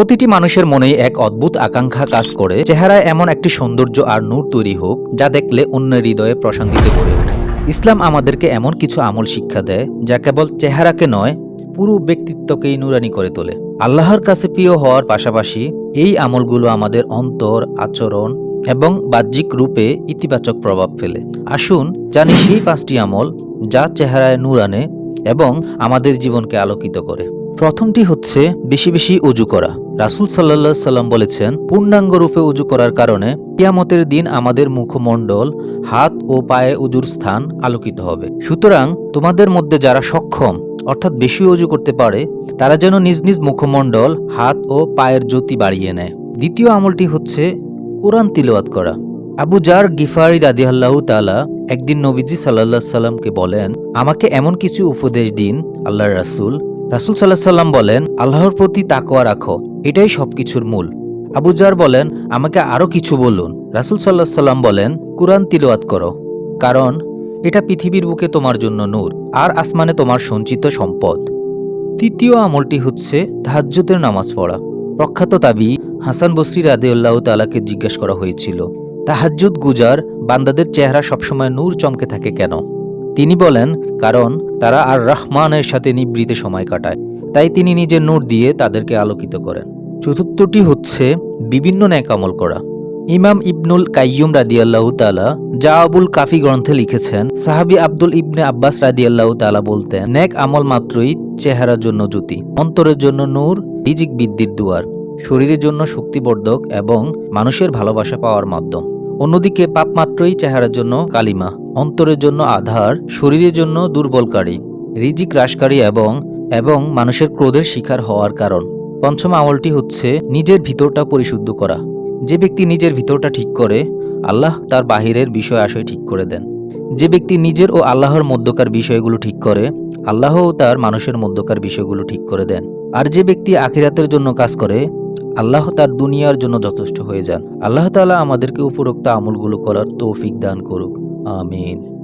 প্রতিটি মানুষের মনেই এক অদ্ভুত আকাঙ্ক্ষা কাজ করে, চেহারায় এমন একটি সৌন্দর্য আর নূর তৈরি হোক, যা দেখলে অন্যের হৃদয়ে প্রশান্তিতে ভরে ওঠে। ইসলাম আমাদেরকে এমন কিছু আমল শিক্ষা দেয়, যা কেবল চেহারাকে নয়, পুরো ব্যক্তিত্বকেই নুরানি করে তোলে। আল্লাহর কাছে প্রিয় হওয়ার পাশাপাশি, এই আমলগুলো আমাদের অন্তর, আচরণ এবং বাহ্যিক রূপে ইতিবাচক প্রভাব ফেলে। আসুন জানি সেই পাঁচটি আমল, যা চেহারায় নূর আনে এবং আমাদের জীবনকে আলোকিত করে। প্রথমটি হচ্ছে, বেশি বেশি উজু করা। রাসুল সাল্লা সাল্লাম বলেছেন, পূর্ণাঙ্গ রূপে উজু করার কারণে কিয়ামতের দিন আমাদের মুখমণ্ডল, হাত ও পায়ে উজুর স্থান আলোকিত হবে। সুতরাং তোমাদের মধ্যে যারা সক্ষম, অর্থাৎ বেশি উজু করতে পারে, তারা যেন নিজ নিজ মুখমণ্ডল, হাত ও পায়ের জ্যোতি বাড়িয়ে নেয়। দ্বিতীয় আমলটি হচ্ছে কোরআন তিলওয়াত করা। আবু জার গিফারি রাদিয়াল্লাহু তাআলা একদিন নবীজি সাল্লাহ সাল্লামকে বলেন, আমাকে এমন কিছু উপদেশ দিন, আল্লাহর রাসূল রাসূল সাল্লাহ সাল্লাম বলেন, আল্লাহর প্রতি তাকওয়া রাখো, এটাই সবকিছুর মূল। আবু জার বলেন, আমাকে আরও কিছু বলুন। রাসূল সাল্লাহ সাল্লাম বলেন, কুরআন তিলওয়াত করো, কারণ এটা পৃথিবীর বুকে তোমার জন্য নূর, আর আসমানে তোমার সঞ্চিত সম্পদ। তৃতীয় আমলটি হচ্ছে তাহাজ্জুদের নামাজ পড়া। প্রখ্যাত তাবি হাসান বসরি রাদেউল্লাহ তালাকে জিজ্ঞেস করা হয়েছিল, তাহাজ্জুদ গুজার বান্দাদের চেহারা সবসময় নূর চমকে থাকে কেন? তিনি বলেন, কারণ তারা আর রহমানের সাথে নিবৃতে সময় কাটায়। তাই তিনি নিজের নূর দিয়ে তাদেরকে আলোকিত করেন। চতুর্থটি হচ্ছে বিভিন্ন ন্যাক আমল করা। ইমাম ইবনুল কাইয়ুম রাদিয়াল্লাহু তালা জাহাবুল কাফি গ্রন্থে লিখেছেন, সাহাবি আব্দুল ইবনে আব্বাস রাদিয়াল্লাহু তালা বলতেন, ন্যাক আমল মাত্রই চেহারার জন্য জ্যোতি, অন্তরের জন্য নূর, রিজিক বৃদ্ধির দুয়ার, শরীরের জন্য শক্তিবর্ধক এবং মানুষের ভালোবাসা পাওয়ার মাধ্যম। অন্যদিকে পাপ মাত্রই চেহারার জন্য কালিমা, অন্তরের জন্য আধার, শরীরের জন্য দুর্বলকারী, রিজিক হ্রাসকারী এবং এবং মানুষের ক্রোধের শিকার হওয়ার কারণ। পঞ্চম আমলটি হচ্ছে নিজের ভিতরটা পরিশুদ্ধ করা। যে ব্যক্তি নিজের ভিতরটা ঠিক করে, আল্লাহ তার বাহিরের বিষয় আশয় ঠিক করে দেন। যে ব্যক্তি নিজের ও আল্লাহর মধ্যকার বিষয়গুলো ঠিক করে, আল্লাহও তার মানুষের মধ্যকার বিষয়গুলো ঠিক করে দেন। আর যে ব্যক্তি আখিরাতের জন্য কাজ করে আল্লাহ তার দুনিয়ার জন্য যথেষ্ট হয়ে যান। আল্লাহ তালা আমাদেরকে উপরোক্ত আমলগুলো করার তৌফিক দান করুক। আমিন।